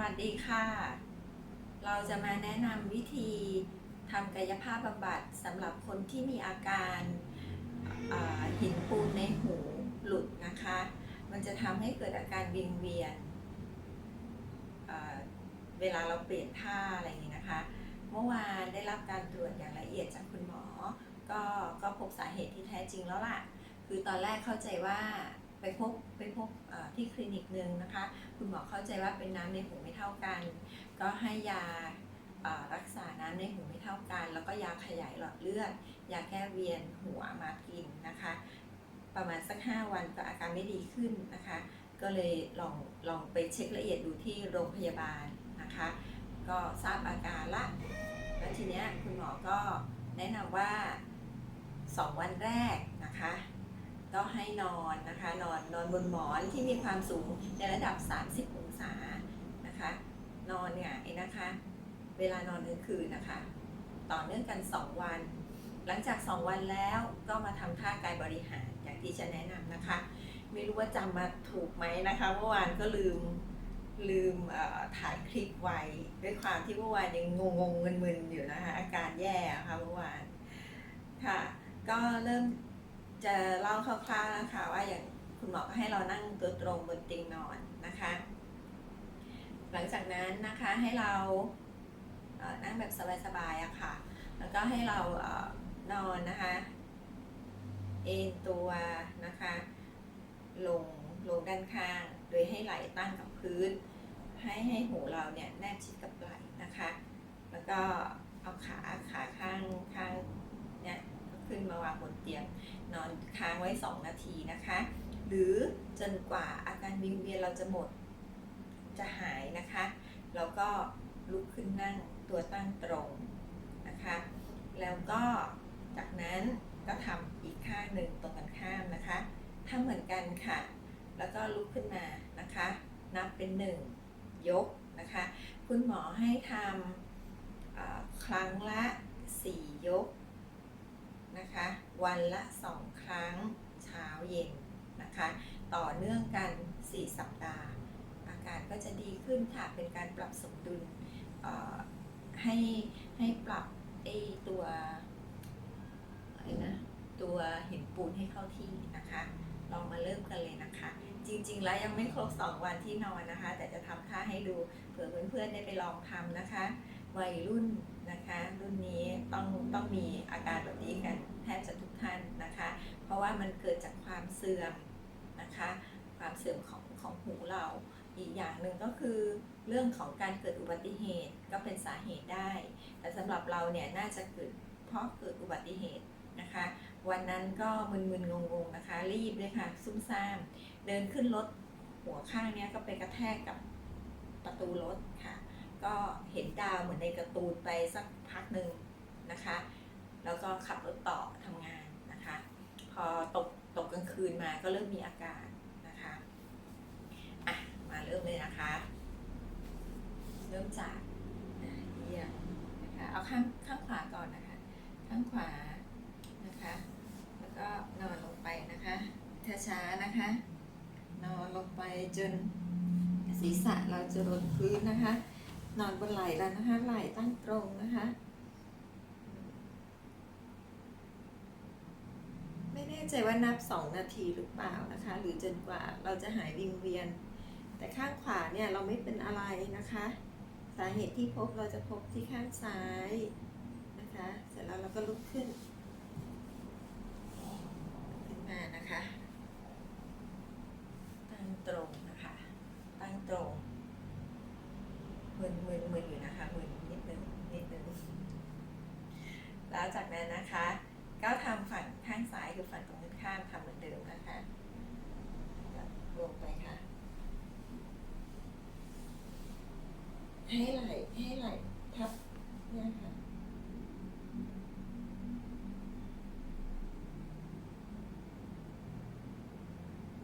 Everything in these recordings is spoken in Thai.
วัสดีค่ะ เราจะมาแนะนำวิธีทำกายภาพบำบัดสำหรับคนที่มีอาการหินปูนในหูหลุดนะคะ มันจะทำให้เกิดอาการวิงเวียนเวลาเราเปลี่ยนท่าอะไรอย่างนี้นะคะ เมื่อวานได้รับการตรวจอย่างละเอียดจากคุณหมอ ก็ก็พบสาเหตุที่แท้จริงแล้วล่ะ คือตอนแรกเข้าใจว่า ไปพบไปพบที่คลินิกหนึ่งนะคะ คุณหมอเข้าใจว่าเป็นน้ำในหูไม่เท่ากัน ก็ให้ยารักษาน้ำในหูไม่เท่ากัน แล้วก็ยาขยายหลอดเลือด ยาแก้เวียนหัวมากินนะคะ ประมาณสัก 5 วันก็อาการไม่ดีขึ้นนะคะ ก็เลยลองลองไปเช็คละเอียดดูที่โรงพยาบาลนะคะ ก็ทราบอาการละ แล้วทีเนี้ยคุณหมอก็แนะนำว่า 2 วันแรกนะคะ ก็ให้นอนนะคะนอนนอนบนหมอนที่มีความสูงในระดับ 30 องศานะคะ นอนหงายนะคะ เวลานอนกลางคืนนะคะ ต่อเนื่องกัน 2 วัน หลังจาก 2 วันแล้วก็มาทำท่ากายบริหารอย่างที่จะแนะนำนะคะ ไม่รู้ว่าจำมาถูกไหมนะคะเมื่อวานก็ลืมลืมถ่ายคลิปไว้ด้วยความที่เมื่อวานยังงงงๆมึนๆอยู่นะคะอาการแย่ะค่ะเมื่อวานค่ะ ก็เริ่ม จะเล่าคร่าวๆนะคะว่าอย่างคุณหมอก็ให้เรานั่งตัวตรงบนเตียงนอนนะคะ หลังจากนั้นนะคะให้เราเอ่อนั่งแบบสบายๆอะค่ะ แล้วก็ให้เราเอ่อนอนนะคะ เอนตัวนะคะ ลงลงด้านข้าง โดยให้ไหล่ตั้งกับพื้น ให้ให้หูเราเนี่ยแนบชิดกับไหล่นะคะ แล้วก็เอาขาขาข้างข้างเนี่ย ขึ้นมาวางบนเตียงนอนค้างไว้ 2 นาทีนะคะ หรือจนกว่าอาการวิงเวียนเราจะหมดจะหายนะคะ แล้วก็ลุกขึ้นนั่งตัวตั้งตรงนะคะ แล้วก็จากนั้นก็ทำอีกข้างหนึ่งตรงกันข้ามนะคะทำเหมือนกันค่ะ แล้วก็ลุกขึ้นมานะคะ นับเป็นหนึ่งยกนะคะ คุณหมอให้ทำครั้งละ 4 ยก นะคะ วันละ 2 ครั้งเช้าเย็นนะคะ ต่อเนื่องกัน 4 สัปดาห์ อาการก็จะดีขึ้นค่ะเป็นการปรับสมดุลให้ให้ปรับไอตัวอะไรนะตัวหินปูนให้เข้าที่นะคะ ลองมาเริ่มกันเลยนะคะ จริง ๆ แล้วยังไม่ครบ 2 วันที่นอนนะคะ แต่จะทำท่าให้ดูเผื่อเพื่อนๆได้ไปลองทำนะคะ วัยรุ่นนะคะรุ่นนี้ต้องต้องมีอาการแบบนี้กันแทบจะทุกท่านนะคะ เพราะว่ามันเกิดจากความเสื่อมนะคะ ความเสื่อมของของหูเราอีกอย่างหนึ่งก็คือเรื่องของการเกิดอุบัติเหตุก็เป็นสาเหตุได้ แต่สำหรับเราเนี่ยน่าจะเกิดเพราะเกิดอุบัติเหตุนะคะ วันนั้นก็มึนๆงงๆนะคะ รีบเลยค่ะซุ่มซ่าม เดินขึ้นรถหัวข้างเนี้ยก็ไปกระแทกกับประตูรถค่ะ ก็เห็นดาวเหมือนในการ์ตูนไปสักพักหนึ่งนะคะ แล้วก็ขับรถต่อทำงานนะคะ พอตกตกกลางคืนมาก็เริ่มมีอาการนะคะอะมาเริ่มเลยนะคะ เริ่มจากเยี่ยมนะคะเอาข้างข้างขวาก่อนนะคะ ข้างขวานะคะ แล้วก็นอนลงไปนะคะช้าๆนะคะ นอนลงไปจนศีรษะเราจะลงพื้นนะคะ นอนบนไหล่แล้วนะคะ ไหล่ตั้งตรงนะคะ ไม่แน่ใจว่านับ 2 นาทีหรือเปล่านะคะ หรือจนกว่าเราจะหายวิงเวียน แต่ข้างขวาเนี่ยเราไม่เป็นอะไรนะคะ สาเหตุที่พบเราจะพบที่ข้างซ้ายนะคะ เสร็จแล้วเราก็ลุกขึ้นขึ้นมานะคะ ตั้งตรงนะคะ ตั้งตรงมึนมึนมึนอยู่นะคะมึนนิดนึงนิดนึง แล้วจากนั้นนะคะ ก็ทำฝั่งข้างซ้ายคือฝั่งตรงข้ามทำเหมือนเดิมนะคะลงไปค่ะ ให้ไหลให้ไหลทับเนี่ยค่ะ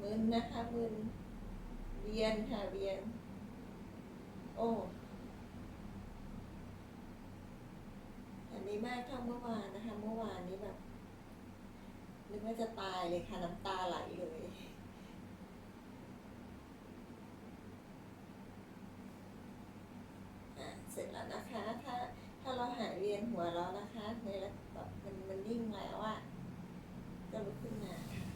มึนนะคะมึนเวียนค่ะเวียน โอ้อั นี้มากเท่าเมื่อวานนะคะ เมื่อวานนี้แบบนึกว่าจะตายเลยค่ะน้ำตาไหลเลยเสร็จแล้วนะคะ ถ้าถ้าเราหายเวียนหัวแล้วนะคะในระแบบมันมันนิ่งแล้วอะก็ลุกขึ้นมาค่ะ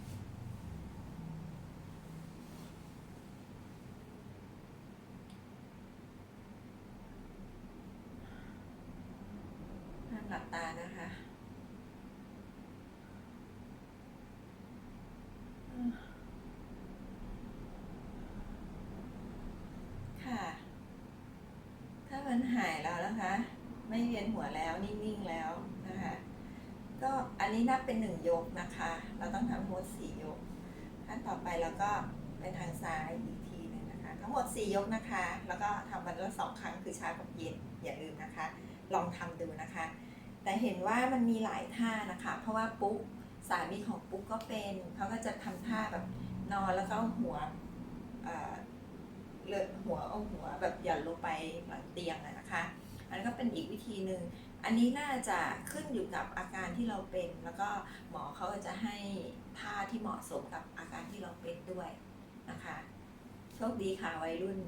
ห้ามห ลับตานะคะค่ะ ถ้ามันหายแล้วนะคะ ไม่เวียนหัวแล้วนิ่งๆแล้วนะคะ ก็อันนี้นับเป็นหนึ่งยกนะคะ เราต้องทำทั้งหมดสี่ยกขั้นต่อไปเราก็ไปทางซ้ายอีกทีหนึงนะคะ ทั้งหมดสี่ยกนะคะ แล้วก็ทำวันละสองครั้งคือเช้ากับเย็นอย่าลืมนะคะ ลองทำดูนะคะ แต่เห็นว่ามันมีหลายท่านะคะ เพราะว่าปุ๊กสามีของปุ๊กก็เป็นเขาก็จะทำท่าแบบนอนแล้วก็เอาหัวเอ่อเลอะหัวเอาหัวแบบหย่อนลงไปหลังเตียงนะคะ อันนนก็เป็นอีกวิธีหนึ่งอันนี้น่าจะขึ้นอยู่กับอาการที่เราเป็น แล้วก็หมอเขาก็จะให้ท่าที่เหมาะสมกับอาการที่เราเป็นด้วยนะคะโชคดีค่ะวัยรุ่น